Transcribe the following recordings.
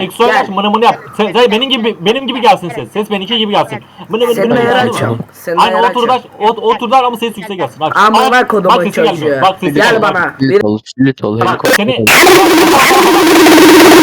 Eksoy Gel. aç mını mını yap. Ses, ses benim gibi benim gibi gelsin ses. Ses benimki gibi gelsin. Mını mını Senin mını. Senin Aynı o turda o, o ama ses yüksek gelsin. Bak. Amına bak, kodumun bak sesi çocuğu. Bak sesi Gel gelmiyor. bana. Bir ol, kilit ol. Bak seni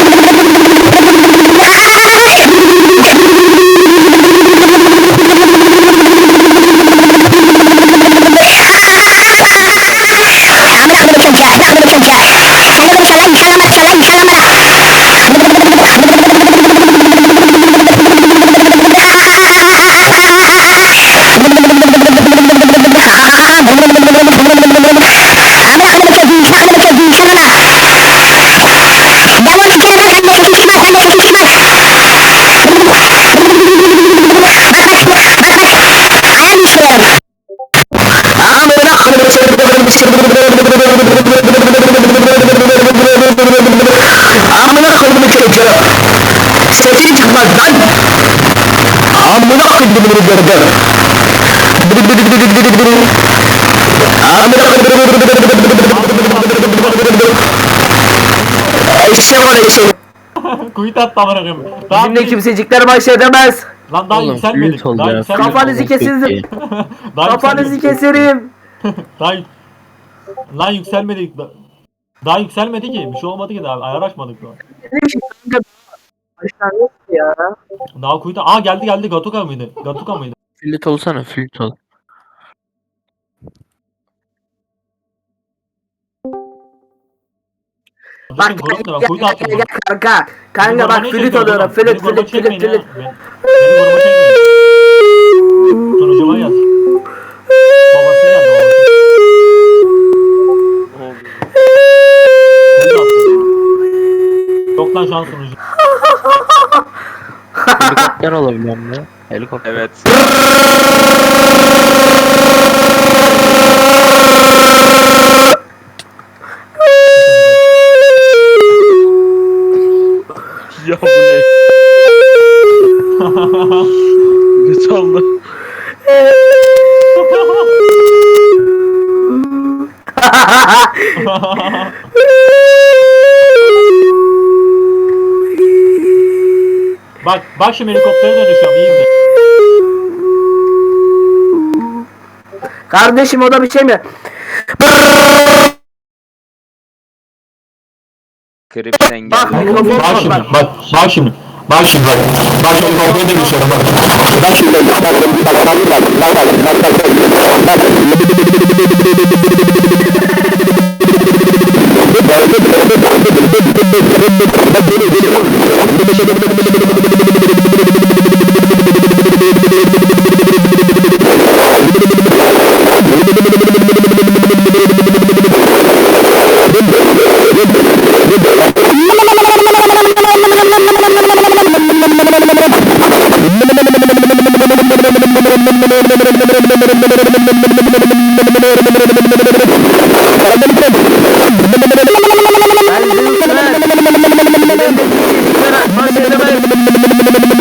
Amına Eşek var eşek. kuyut attı amına koyayım. Daha Bizimle bir- kimsecikler baş edemez. Lan daha Oğlum yükselmedik. kilit ol Daha ya. yükselmedik. Kafanızı kesin. Daha Kafanızı yükselmedik. keserim. Daha Lan yükselmedik. Da- Daha yükselmedi ki. Bir şey olmadı ki daha. Ayar açmadık daha. Başlangıç ya. Daha kuyuda. Aa geldi geldi. Gatuka mıydı? Gatuka mıydı? Kilit olsana, kilit ol. Bak grup ne? Ben gel kuyuda gel attım. gel gel kanka. Kanka Beni bak grubuna flüt çekmeyin alıyorum. oğlum. Flüt Beni grubuna flüt flüt çekmeyin flüt. ya. Beni grubuna çekmeyin. Sonucuma yaz. Helikopter olabiliyor mu? Helikopter. Evet. ya bu ne? ne çaldı? bak bak şimdi helikoptere dönüşüyorum iyi mi? Kardeşim o da bir şey mi? Kripten Bak geldi. Bak var şimdi bak. bak bak şimdi. Bak şimdi bak. Bak şimdi helikoptere dönüşüyorum bak. Bak şimdi. Ben どこどこどこ?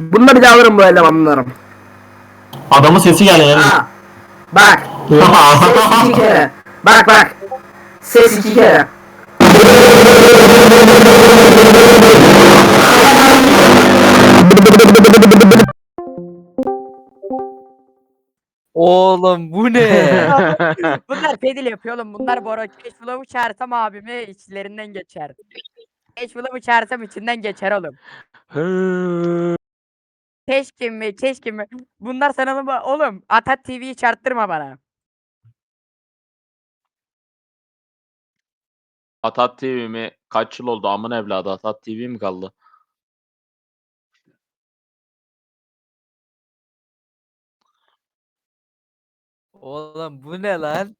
Bunları bir daha alırım bu elemanlarım. Adamın sesi geldi yani. Ha. Bak. Ses iki kere. Bak bak. Ses iki kere. Oğlum bu ne? Bunlar pedil yapıyor oğlum. Bunlar Bora. Keşfula'mı çağırsam abimi içlerinden geçer. Keşfula'mı çağırsam içinden geçer oğlum. Keşke mi? Keşke mi? Bunlar sana mı? Oğlum Atat TV'yi çarptırma bana. Atat TV mi? Kaç yıl oldu amın evladı Atat TV mi kaldı? Oğlum bu ne lan?